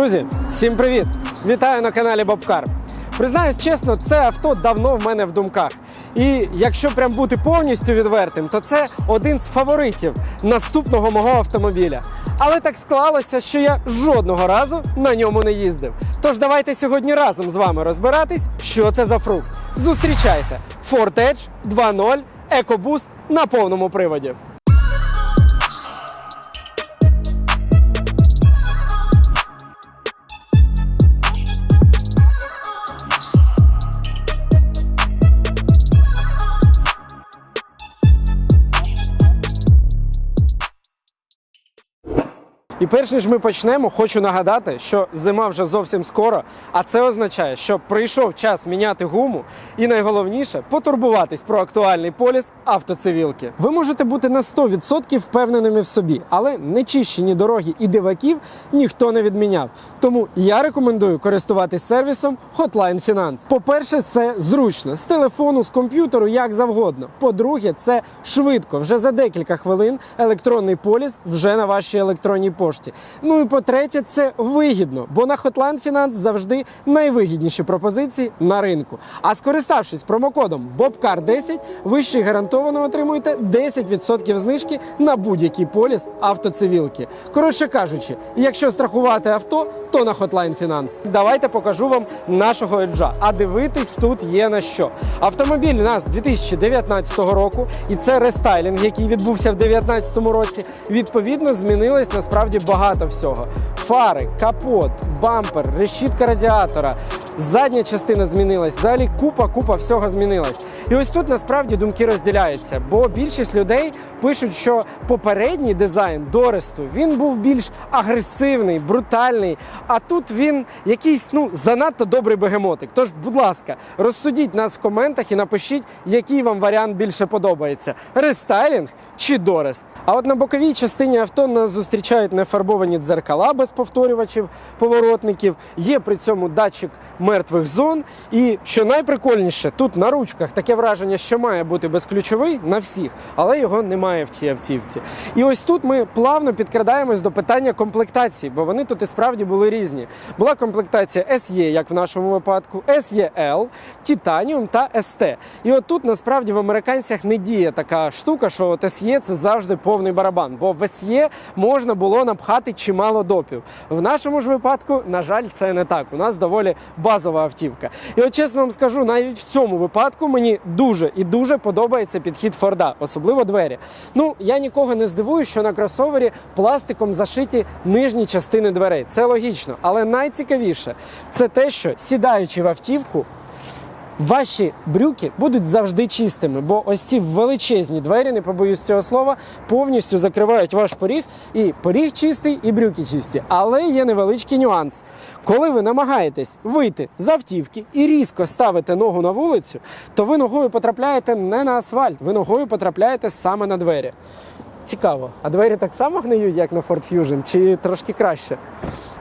Друзі, всім привіт! Вітаю на каналі Бобкар. Признаюсь чесно, це авто давно в мене в думках. І якщо прям бути повністю відвертим, то це один з фаворитів наступного мого автомобіля. Але так склалося, що я жодного разу на ньому не їздив. Тож давайте сьогодні разом з вами розбиратись, що це за фрукт. Зустрічайте Ford Edge 2.0 EcoBoost на повному приводі. І перш ніж ми почнемо, хочу нагадати, що зима вже зовсім скоро, а це означає, що прийшов час міняти гуму, і найголовніше потурбуватись про актуальний поліс автоцивілки. Ви можете бути на 100% впевненими в собі, але нечищені дороги і диваків ніхто не відміняв. Тому я рекомендую користуватись сервісом Hotline Finance. По-перше, це зручно з телефону, з комп'ютеру, як завгодно. По-друге, це швидко. Вже за декілька хвилин електронний поліс вже на вашій електронній пошті. Ну і по-третє, це вигідно, бо на Hotline Finance завжди найвигідніші пропозиції на ринку. А скориставшись промокодом BOBCAR10, ви ще гарантовано отримуєте 10% знижки на будь-який поліс автоцивілки. Коротше кажучи, якщо страхувати авто, то на Hotline Finance. Давайте покажу вам нашого еджа. А дивитись тут є на що. Автомобіль у нас 2019 року, і це рестайлінг, який відбувся в 2019 році. Відповідно, змінилось насправді багато всього. Фари, капот, бампер, решітка радіатора. Задня частина змінилась, взагалі купа, купа всього змінилась. І ось тут насправді думки розділяються, бо більшість людей пишуть, що попередній дизайн Доресту він був більш агресивний, брутальний. А тут він якийсь ну занадто добрий бегемотик. Тож, будь ласка, розсудіть нас в коментах і напишіть, який вам варіант більше подобається: рестайлінг чи Дорест. А от на боковій частині авто нас зустрічають нефарбовані дзеркала без повторювачів, поворотників. Є при цьому датчик мертвих зон. І що найприкольніше, тут на ручках таке враження, що має бути безключовий на всіх, але його немає в цій автівці. І ось тут ми плавно підкрадаємось до питання комплектації, бо вони тут і справді були різні. Була комплектація SE, як в нашому випадку, SEL, Titanium та ST. І от тут насправді в американцях не діє така штука, що от SE це завжди повний барабан, бо в SE можна було напхати чимало допів. В нашому ж випадку, на жаль, це не так. У нас доволі базова автівка. І от чесно вам скажу, навіть в цьому випадку мені дуже і дуже подобається підхід Форда, особливо двері. Ну я нікого не здивую, що на кросовері пластиком зашиті нижні частини дверей. Це логічно, але найцікавіше це те, що сідаючи в автівку. Ваші брюки будуть завжди чистими, бо ось ці величезні двері, не побоюсь цього слова, повністю закривають ваш поріг. І поріг чистий, і брюки чисті. Але є невеличкий нюанс. Коли ви намагаєтесь вийти з автівки і різко ставите ногу на вулицю, то ви ногою потрапляєте не на асфальт, ви ногою потрапляєте саме на двері. Цікаво, а двері так само гниють, як на Ford Fusion, чи трошки краще?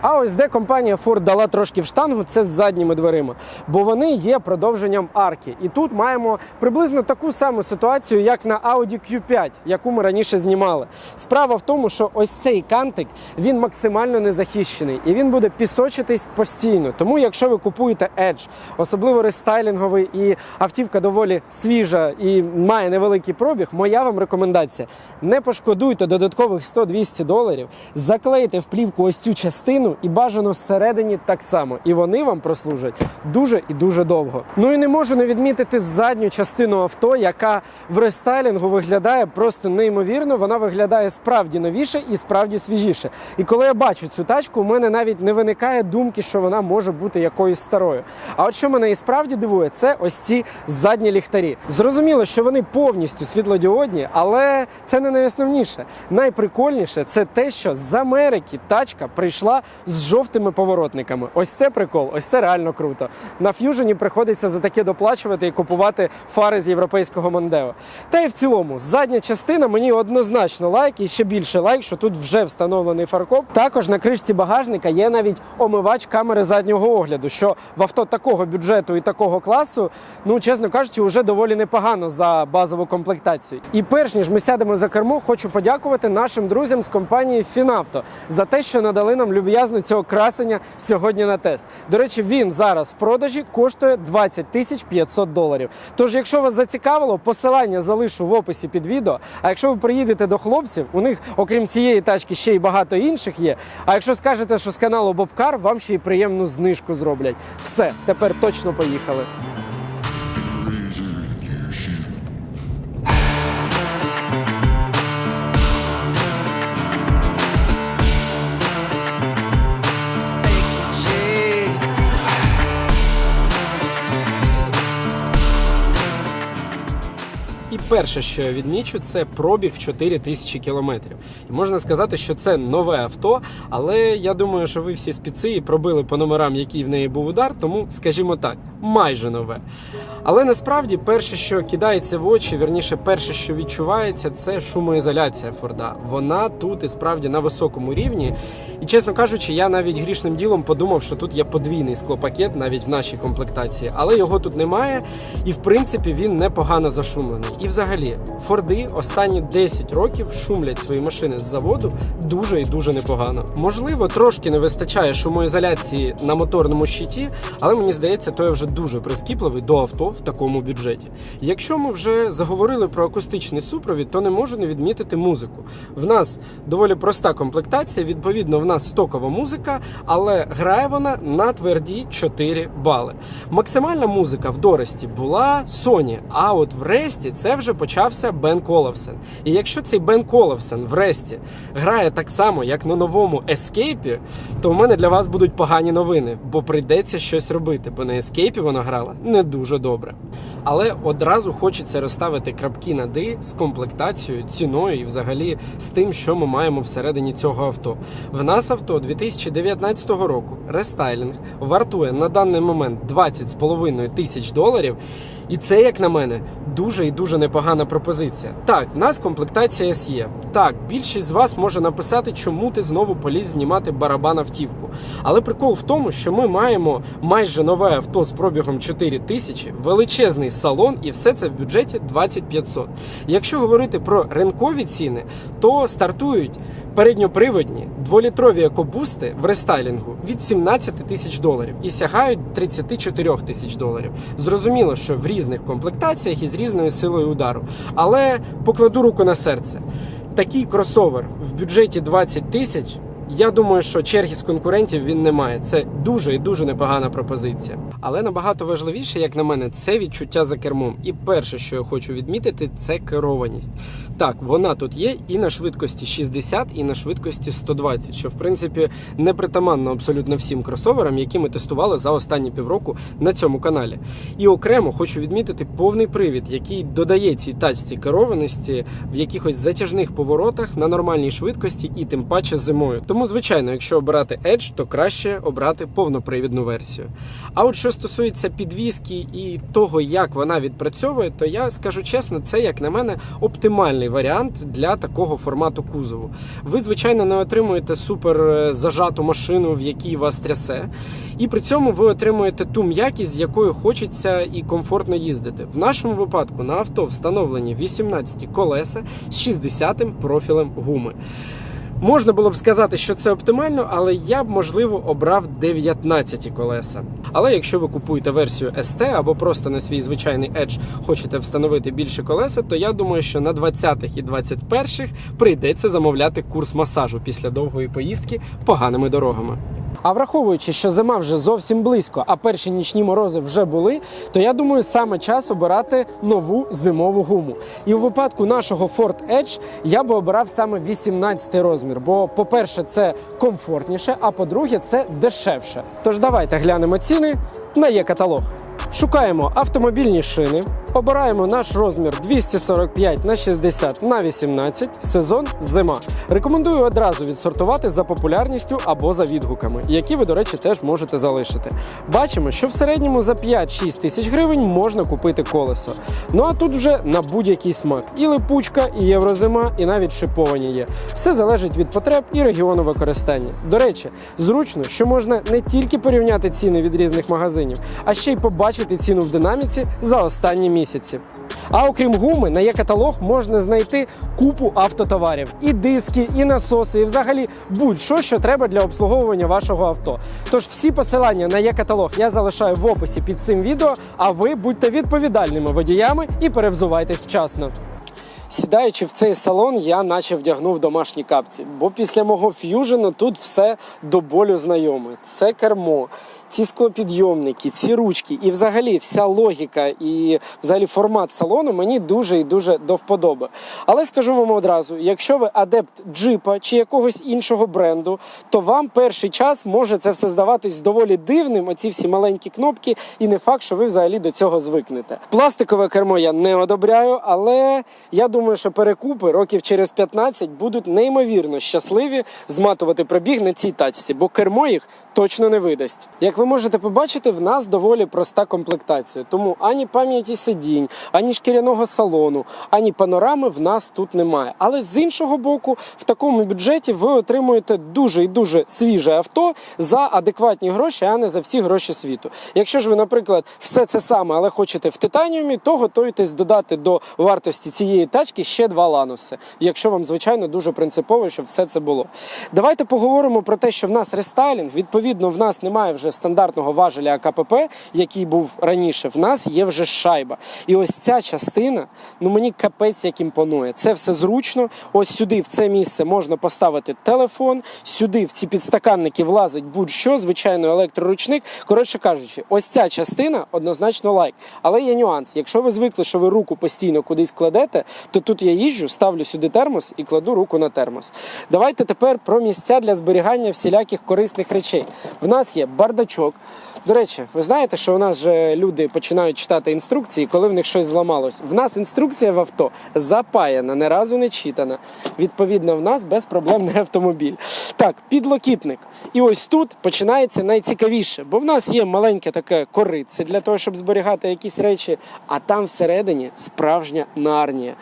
А ось де компанія Ford дала трошки в штангу, це з задніми дверима, бо вони є продовженням арки. І тут маємо приблизно таку саму ситуацію, як на Audi Q5, яку ми раніше знімали. Справа в тому, що ось цей кантик він максимально незахищений і він буде пісочитись постійно. Тому, якщо ви купуєте Edge, особливо рестайлінговий, і автівка доволі свіжа і має невеликий пробіг, моя вам рекомендація: не пошкодуйте додаткових 100-200 доларів, заклейте в плівку ось цю частину і бажано всередині так само. І вони вам прослужать дуже і дуже довго. Ну і не можу не відмітити задню частину авто, яка в рестайлінгу виглядає просто неймовірно. Вона виглядає справді новіше і справді свіжіше. І коли я бачу цю тачку, у мене навіть не виникає думки, що вона може бути якоюсь старою. А от що мене і справді дивує, це ось ці задні ліхтарі. Зрозуміло, що вони повністю світлодіодні, але це не найосновніше. Найприкольніше це те, що з Америки тачка прийшла з жовтими поворотниками. Ось це прикол, ось це реально круто. На ф'южені приходиться за таке доплачувати і купувати фари з європейського Мондео. Та й в цілому, задня частина мені однозначно лайк і ще більше лайк, що тут вже встановлений фаркоп. Також на кришці багажника є навіть омивач камери заднього огляду, що в авто такого бюджету і такого класу, ну чесно кажучи, вже доволі непогано за базову комплектацію. І перш ніж ми сядемо за кермо, хочу подякувати нашим друзям з компанії Фінавто за те, що надали нам люб'язно цього красення сьогодні на тест. До речі, він зараз в продажі коштує 20 тисяч 500 доларів. Тож, якщо вас зацікавило, посилання залишу в описі під відео. А якщо ви приїдете до хлопців, у них, окрім цієї тачки, ще й багато інших є. А якщо скажете, що з каналу Бобкар, вам ще й приємну знижку зроблять. Все, тепер точно поїхали. Перше, що я відмічу, це пробіг в 4 тисячі кілометрів. І можна сказати, що це нове авто, але я думаю, що ви всі спіци пробили по номерам, який в неї був удар, тому скажімо так, майже нове. Але насправді перше, що кидається в очі, верніше, перше, що відчувається, це шумоізоляція Форда. Вона тут і справді на високому рівні. І чесно кажучи, я навіть грішним ділом подумав, що тут є подвійний склопакет навіть в нашій комплектації, але його тут немає, і в принципі він непогано зашумлений. І взагалі, Форди останні 10 років шумлять свої машини з заводу дуже і дуже непогано. Можливо, трошки не вистачає шумоізоляції на моторному щиті, але мені здається, то я вже дуже прискіпливий до авто в такому бюджеті. Якщо ми вже заговорили про акустичний супровід, то не можу не відмітити музику. В нас доволі проста комплектація. Відповідно, в нас стокова музика, але грає вона на тверді 4 бали. Максимальна музика в Доресті була Sony, а от в Ресті це вже почався Бен Коловсен. І якщо цей Бен Коловсен в Ресті грає так само, як на новому Escape, то в мене для вас будуть погані новини, бо прийдеться щось робити, бо на Escape вона грала не дуже добре. Але одразу хочеться розставити крапки над «и» з комплектацією, ціною і взагалі з тим, що ми маємо всередині цього авто. В нас авто 2019 року рестайлінг вартує на даний момент 20,5 тисяч доларів. І це, як на мене, дуже і дуже непогана пропозиція. Так, в нас комплектація SE. Так, більшість з вас може написати, чому ти знову поліз знімати барабан автівку. Але прикол в тому, що ми маємо майже нове авто з пробігом 4 тисячі, величезний салон, і все це в бюджеті 2500. Якщо говорити про ринкові ціни, то стартують передньоприводні дволітрові екобусти в рестайлінгу від 17 тисяч доларів і сягають 34 тисяч доларів. Зрозуміло, що в різних комплектаціях і з різною силою удару. Але покладу руку на серце. Такий кросовер в бюджеті 20 тисяч. Я думаю, що черги з конкурентів він не має. Це дуже і дуже непогана пропозиція. Але набагато важливіше, як на мене, це відчуття за кермом. І перше, що я хочу відмітити, це керованість. Так, вона тут є і на швидкості 60, і на швидкості 120, що в принципі не притаманно абсолютно всім кросоверам, які ми тестували за останні півроку на цьому каналі. І окремо хочу відмітити повний привід, який додає цій тачці керованості в якихось затяжних поворотах на нормальній швидкості і тим паче зимою. Тому, звичайно, якщо обирати Edge, то краще обрати повнопривідну версію. А от що стосується підвіски і того, як вона відпрацьовує, то я скажу чесно, це як на мене оптимальний варіант для такого формату кузову. Ви, звичайно, не отримуєте супер е, зажату машину, в якій вас трясе, і при цьому ви отримуєте ту м'якість, з якою хочеться і комфортно їздити. В нашому випадку на авто встановлені 18 колеса з 60-м профілем гуми. Можна було б сказати, що це оптимально, але я б можливо обрав 19 колеса. Але якщо ви купуєте версію ST або просто на свій звичайний Edge хочете встановити більше колеса, то я думаю, що на 20-х і 21-х прийдеться замовляти курс масажу після довгої поїздки поганими дорогами. А враховуючи, що зима вже зовсім близько, а перші нічні морози вже були, то я думаю, саме час обирати нову зимову гуму. І у випадку нашого Ford Edge я би обирав саме 18 розмір. Бо, по-перше, це комфортніше, а по-друге, це дешевше. Тож давайте глянемо ціни на є каталог. Шукаємо автомобільні шини, обираємо наш розмір 245 на 60 на 18, сезон зима. Рекомендую одразу відсортувати за популярністю або за відгуками, які ви, до речі, теж можете залишити. Бачимо, що в середньому за 5-6 тисяч гривень можна купити колесо. Ну а тут вже на будь-який смак. І липучка, і єврозима, і навіть шиповані є. Все залежить від потреб і регіону використання. До речі, зручно, що можна не тільки порівняти ціни від різних магазинів, а ще й побачити ціну в динаміці за останні місяці. А окрім гуми, на є-каталог можна знайти купу автотоварів: і диски, і насоси, і взагалі будь-що, що треба для обслуговування вашого авто. Тож всі посилання на є-каталог я залишаю в описі під цим відео. А ви будьте відповідальними водіями і перевзувайтесь вчасно. Сідаючи в цей салон, я наче вдягнув домашні капці, бо після мого ф'южена тут все до болю знайоме. Це кермо, ці склопідйомники, ці ручки, і взагалі вся логіка і взагалі формат салону мені дуже і дуже до вподоби. Але скажу вам одразу: якщо ви адепт джипа чи якогось іншого бренду, то вам перший час може це все здаватись доволі дивним. Оці всі маленькі кнопки, і не факт, що ви взагалі до цього звикнете. Пластикове кермо я не одобряю, але я думаю, що перекупи років через 15 будуть неймовірно щасливі зматувати пробіг на цій тачці, бо кермо їх точно не видасть. Як ви можете побачити, в нас доволі проста комплектація, тому ані пам'яті сидінь, ані шкіряного салону, ані панорами в нас тут немає. Але з іншого боку, в такому бюджеті ви отримуєте дуже і дуже свіже авто за адекватні гроші, а не за всі гроші світу. Якщо ж ви, наприклад, все це саме, але хочете в титаніумі, то готуйтесь додати до вартості цієї тачки ще два лануси. Якщо вам, звичайно, дуже принципово, щоб все це було. Давайте поговоримо про те, що в нас рестайлінг. Відповідно, в нас немає вже стандартного важеля АКПП, який був раніше. В нас є вже шайба. І ось ця частина, ну мені капець як імпонує. Це все зручно. Ось сюди, в це місце, можна поставити телефон. Сюди в ці підстаканники влазить будь-що, звичайно, електроручник. Коротше кажучи, ось ця частина однозначно лайк. Але є нюанс. Якщо ви звикли, що ви руку постійно кудись кладете, то тут я їжджу, ставлю сюди термос і кладу руку на термос. Давайте тепер про місця для зберігання всіляких корисних речей. В нас є бардачок. До речі, ви знаєте, що у нас же люди починають читати інструкції, коли в них щось зламалось. В нас інструкція в авто запаяна, не разу не читана. Відповідно, в нас безпроблемний автомобіль. Так, підлокітник. І ось тут починається найцікавіше, бо в нас є маленьке таке корице для того, щоб зберігати якісь речі, а там всередині справжня нарнія.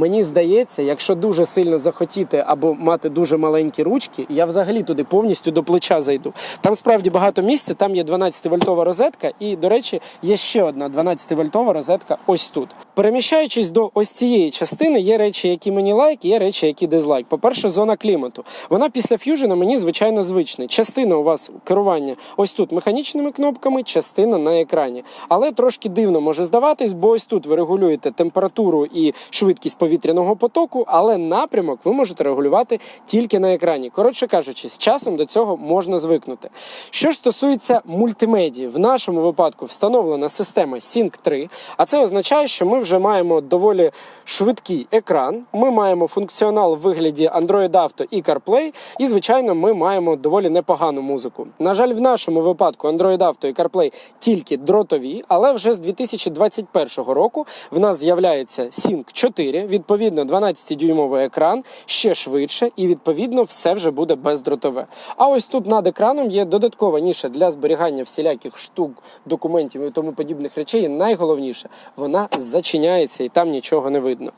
Мені здається, якщо дуже сильно захотіти або мати дуже маленькі ручки, я взагалі туди повністю до плеча зайду. Там справді багато місця, там є 12-вольтова розетка, і, до речі, є ще одна 12-вольтова розетка ось тут. Переміщаючись до ось цієї частини, є речі, які мені лайк, є речі, які дизлайк. По-перше, зона клімату. Вона після ф'южена мені звичайно звична. Частина у вас керування ось тут механічними кнопками, частина на екрані. Але трошки дивно може здаватись, бо ось тут ви регулюєте температуру і швидкість повітряного потоку, але напрямок ви можете регулювати тільки на екрані. Коротше кажучи, з часом до цього можна звикнути. Що ж стосується мультимедії, в нашому випадку встановлена система Sync 3, а це означає, що ми вже маємо доволі швидкий екран. Ми маємо функціонал в вигляді Android Auto і CarPlay, і звичайно, ми маємо доволі непогану музику. На жаль, в нашому випадку Android Auto і CarPlay тільки дротові, але вже з 2021 року в нас з'являється Sync 4, відповідно 12-дюймовий екран, ще швидше, і відповідно все вже буде бездротове. А ось тут над екраном є додаткова ніша для зберігання всіляких штук, документів і тому подібних речей. І найголовніше, вона зачиняється і там нічого не видно.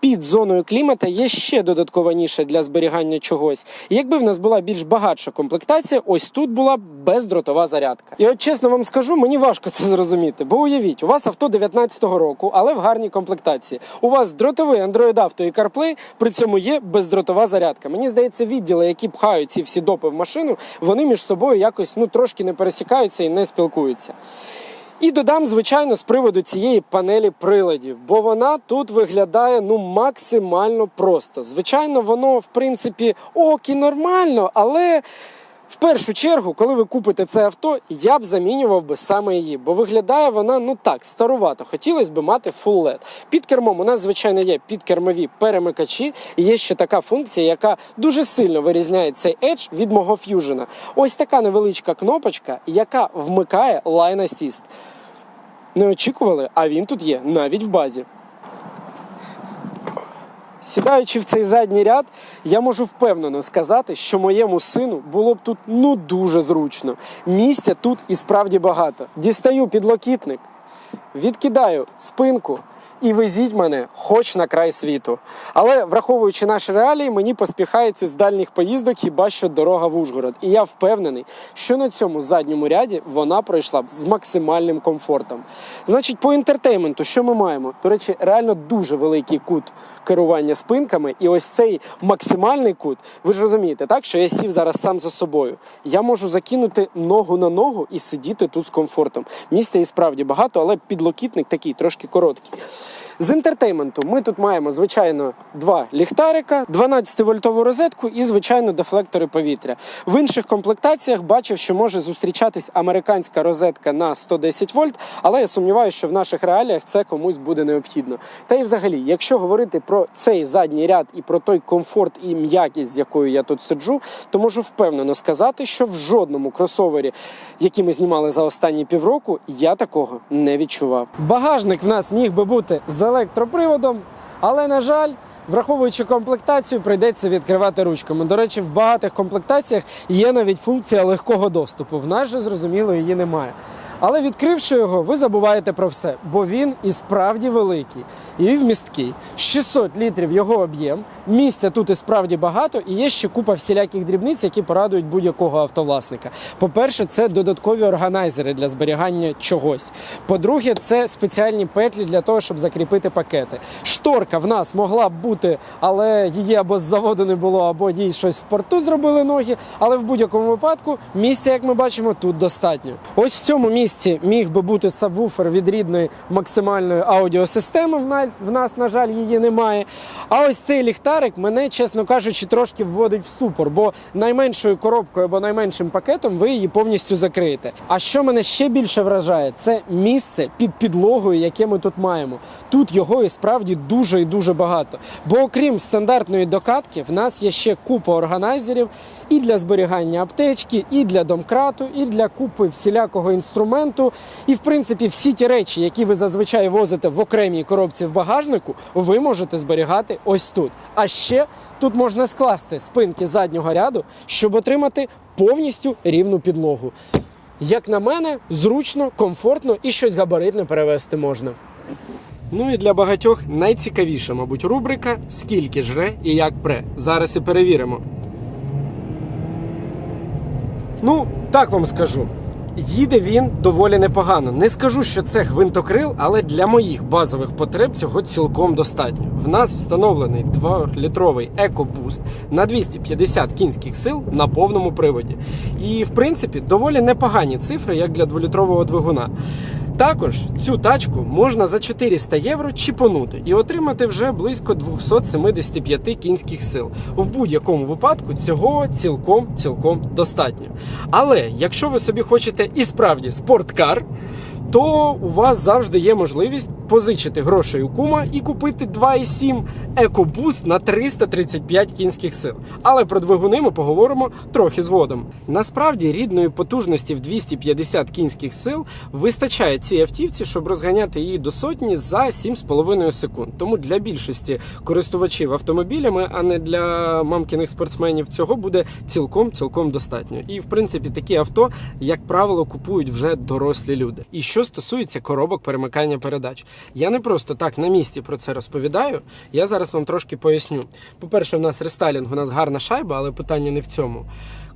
Під зоною клімата є ще додаткова ніша для зберігання чогось. І якби в нас була більш багатша комплектація, ось тут була б бездротова зарядка. І от чесно вам скажу, мені важко це зрозуміти. Бо уявіть, у вас авто 19-го року, але в гарній комплектації. У вас дротовий Android Auto і CarPlay, при цьому є бездротова зарядка. Мені здається, відділи, які пхають ці всі допи в машину, вони між собою якось ну трошки не пересікаються і не спілкуються. І додам, звичайно, з приводу цієї панелі приладів, бо вона тут виглядає ну максимально просто. Звичайно, воно в принципі ок і нормально, але. В першу чергу, коли ви купите це авто, я б замінював би саме її, бо виглядає вона ну так старувато. Хотілося б мати Full LED. Під кермом у нас, звичайно, є підкермові перемикачі. І є ще така функція, яка дуже сильно вирізняє цей Edge від мого Fusion. Ось така невеличка кнопочка, яка вмикає Line Assist. Не очікували, а він тут є навіть в базі. Сідаючи в цей задній ряд, я можу впевнено сказати, що моєму сину було б тут ну дуже зручно. Місця тут і справді багато. Дістаю підлокітник, відкидаю спинку і везіть мене хоч на край світу. Але враховуючи наші реалії, мені поспіхається з дальніх поїздок хіба що дорога в Ужгород. І я впевнений, що на цьому задньому ряді вона пройшла б з максимальним комфортом. Значить, по інтертейменту, що ми маємо? До речі, реально дуже великий кут керування спинками, і ось цей максимальний кут, ви ж розумієте, так що я сів зараз сам за собою. Я можу закинути ногу на ногу і сидіти тут з комфортом. Місця і справді багато, але підлокітник такий трошки короткий. З інтертейменту ми тут маємо, звичайно, два ліхтарика, 12-вольтову розетку і, звичайно, дефлектори повітря. В інших комплектаціях бачив, що може зустрічатись американська розетка на 110 вольт, але я сумніваюся, що в наших реаліях це комусь буде необхідно. Та й взагалі, якщо говорити про цей задній ряд і про той комфорт і м'якість, з якою я тут сиджу, то можу впевнено сказати, що в жодному кросовері, який ми знімали за останні півроку, я такого не відчував. Багажник в нас міг би бути з електроприводом, але на жаль. Враховуючи комплектацію, прийдеться відкривати ручками. До речі, в багатих комплектаціях є навіть функція легкого доступу. В нас же зрозуміло її немає. Але відкривши його, ви забуваєте про все, бо він і справді великий і вмісткий. 600 літрів його об'єм. Місця тут і справді багато, і є ще купа всіляких дрібниць, які порадують будь-якого автовласника. По-перше, це додаткові органайзери для зберігання чогось. По-друге, це спеціальні петлі для того, щоб закріпити пакети. Шторка в нас могла б бути, але її або з заводу не було, або їй щось в порту зробили ноги. Але в будь-якому випадку місця, як ми бачимо, тут достатньо. Ось в цьому місці міг би бути сабвуфер від рідної максимальної аудіосистеми. В нас, на жаль, її немає. А ось цей ліхтарик мене, чесно кажучи, трошки вводить в ступор, бо найменшою коробкою або найменшим пакетом ви її повністю закриєте. А що мене ще більше вражає, це місце під підлогою, яке ми тут маємо. Тут його і справді дуже і дуже багато. Бо окрім стандартної докатки, в нас є ще купа органайзерів і для зберігання аптечки, і для домкрату, і для купи всілякого інструменту. І в принципі, всі ті речі, які ви зазвичай возите в окремій коробці в багажнику, ви можете зберігати ось тут. А ще тут можна скласти спинки заднього ряду, щоб отримати повністю рівну підлогу. Як на мене, зручно, комфортно і щось габаритне перевезти можна. Ну і для багатьох найцікавіша, мабуть, рубрика Скільки жре і як пре. Зараз і перевіримо. Ну, так вам скажу. Їде він доволі непогано. Не скажу, що це гвинтокрил, але для моїх базових потреб цього цілком достатньо. В нас встановлений 2-літровий EcoBoost на 250 кінських сил на повному приводі. І в принципі доволі непогані цифри, як для 2-літрового двигуна. Також цю тачку можна за 400 євро чіпонути і отримати вже близько 275 кінських сил. В будь-якому випадку цього цілком цілком достатньо. Але якщо ви собі хочете і справді спорткар, то у вас завжди є можливість позичити грошей у кума і купити 2,7 EcoBoost на 335 кінських сил. Але про двигуни ми поговоримо трохи згодом. Насправді рідної потужності в 250 кінських сил вистачає цій автівці, щоб розганяти її до сотні за 7,5 секунд. Тому для більшості користувачів автомобілями, а не для мамкіних спортсменів, цього буде цілком цілком достатньо. І в принципі такі авто, як правило, купують вже дорослі люди. І що стосується коробок перемикання передач, я не просто так на місці про це розповідаю. Я зараз вам трошки поясню. По-перше, в нас рестайлінг, у нас гарна шайба, але питання не в цьому.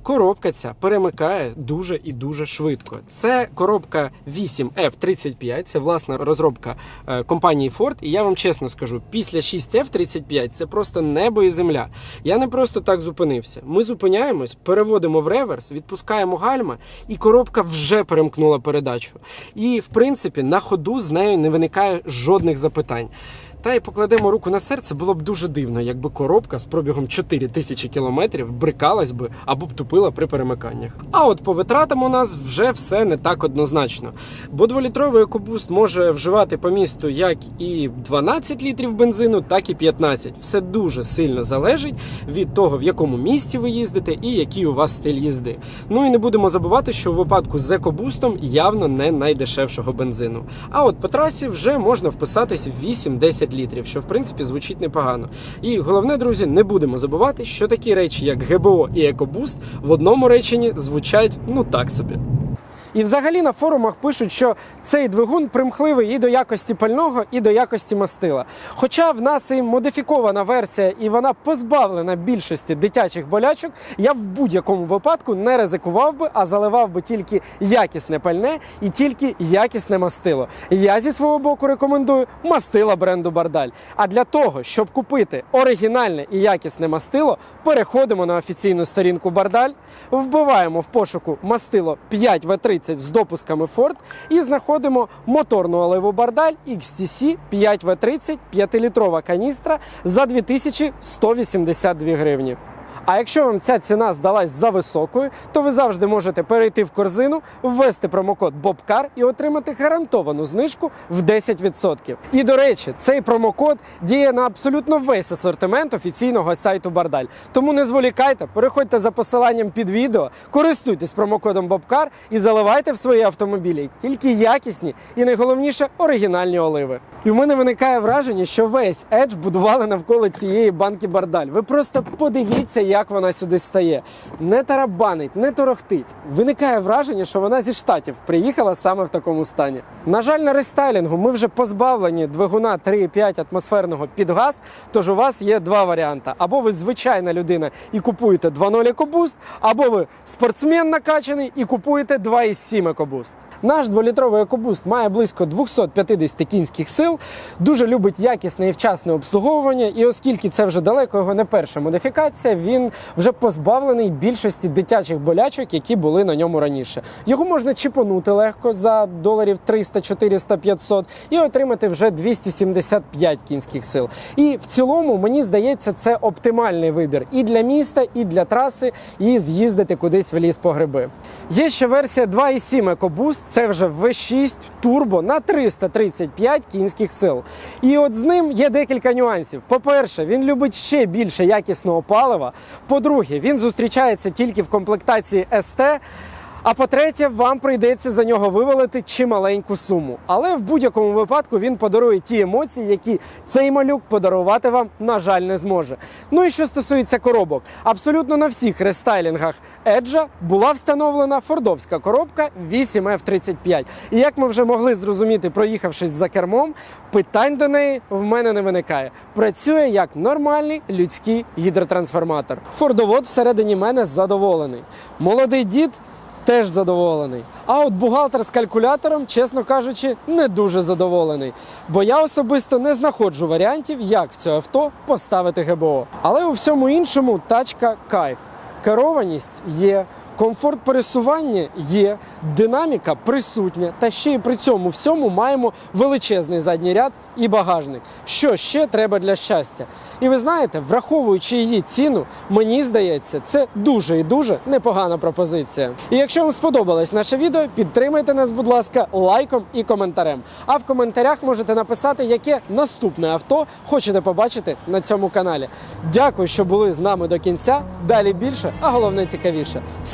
Коробка ця перемикає дуже і дуже швидко. Це коробка 8F35, це власна розробка е, компанії Ford. І я вам чесно скажу, після 6F35 це просто небо і земля. Я не просто так зупинився. Ми зупиняємось, переводимо в реверс, відпускаємо гальма, і коробка вже перемкнула передачу. І в принципі на ходу з нею не виникає жодних запитань. Та й покладемо руку на серце, було б дуже дивно, якби коробка з пробігом 4 тисячі кілометрів брикалась би або б тупила при перемиканнях. А от по витратам у нас вже все не так однозначно. Бо дволітровий екобуст може вживати по місту як і 12 літрів бензину, так і 15. Все дуже сильно залежить від того, в якому місті ви їздите і який у вас стиль їзди. Ну і не будемо забувати, що в випадку з екобустом явно не найдешевшого бензину. А от по трасі вже можна вписатись в 8-10 літрів, що в принципі звучить непогано. І головне, друзі, не будемо забувати, що такі речі, як ГБО і екобуст, в одному реченні звучать ну так собі. І взагалі на форумах пишуть, що цей двигун примхливий і до якості пального, і до якості мастила. Хоча в нас і модифікована версія, і вона позбавлена більшості дитячих болячок, я в будь-якому випадку не ризикував би, а заливав би тільки якісне пальне і тільки якісне мастило. Я зі свого боку рекомендую мастила бренду Бардаль. А для того, щоб купити оригінальне і якісне мастило, переходимо на офіційну сторінку Бардаль, вбиваємо в пошуку мастило 5В30 з допусками Ford і знаходимо моторну оливу Бардаль XTC 5 v 30 5-літрова каністра за 2182 гривні. А якщо вам ця ціна здалась за високою, то ви завжди можете перейти в корзину, ввести промокод BOBCAR і отримати гарантовану знижку в 10%. І до речі, цей промокод діє на абсолютно весь асортимент офіційного сайту Бардаль. Тому не зволікайте, переходьте за посиланням під відео, користуйтесь промокодом BOBCAR і заливайте в свої автомобілі тільки якісні і найголовніше оригінальні оливи. І в мене виникає враження, що весь Edge будували навколо цієї банки Бардаль. Ви просто подивіться, як вона сюди стає. Не тарабанить, не торохтить. Виникає враження, що вона зі штатів приїхала саме в такому стані. На жаль, на рестайлінгу ми вже позбавлені двигуна 3,5 атмосферного під газ. Тож у вас є два варіанти: або ви звичайна людина і купуєте 2.0 EcoBoost, або ви спортсмен накачаний і купуєте 2,7 EcoBoost. Наш 2-літровий EcoBoost має близько 250 кінських сил, дуже любить якісне і вчасне обслуговування. І оскільки це вже далеко його не перша модифікація, він вже позбавлений більшості дитячих болячок, які були на ньому раніше. Його можна чіпонути легко за доларів 300, 400, 500 і отримати вже 275 кінських сил. І в цілому, мені здається, це оптимальний вибір і для міста, і для траси, і з'їздити кудись в ліс по гриби. Є ще версія 2,7 EcoBoost, це вже V6 турбо на 335 кінських сил. І от з ним є декілька нюансів. По-перше, він любить ще більше якісного палива. По-друге, він зустрічається тільки в комплектації ST. А по-третє, вам прийдеться за нього вивалити чималеньку суму. Але в будь-якому випадку він подарує ті емоції, які цей малюк подарувати вам, на жаль, не зможе. Ну і що стосується коробок, абсолютно на всіх рестайлінгах Edge була встановлена фордовська коробка 8F35. І як ми вже могли зрозуміти, проїхавшись за кермом, питань до неї в мене не виникає. Працює як нормальний людський гідротрансформатор. Фордовод всередині мене задоволений. Молодий дід теж задоволений. А от бухгалтер з калькулятором, чесно кажучи, не дуже задоволений. Бо я особисто не знаходжу варіантів, як в це авто поставити ГБО. Але у всьому іншому тачка кайф. Керованість є. Комфорт пересування є, динаміка присутня, та ще й при цьому всьому маємо величезний задній ряд і багажник. Що ще треба для щастя? І ви знаєте, враховуючи її ціну, мені здається, це дуже і дуже непогана пропозиція. І якщо вам сподобалось наше відео, підтримайте нас, будь ласка, лайком і коментарем. А в коментарях можете написати, яке наступне авто хочете побачити на цьому каналі. Дякую, що були з нами до кінця. Далі більше, а головне цікавіше.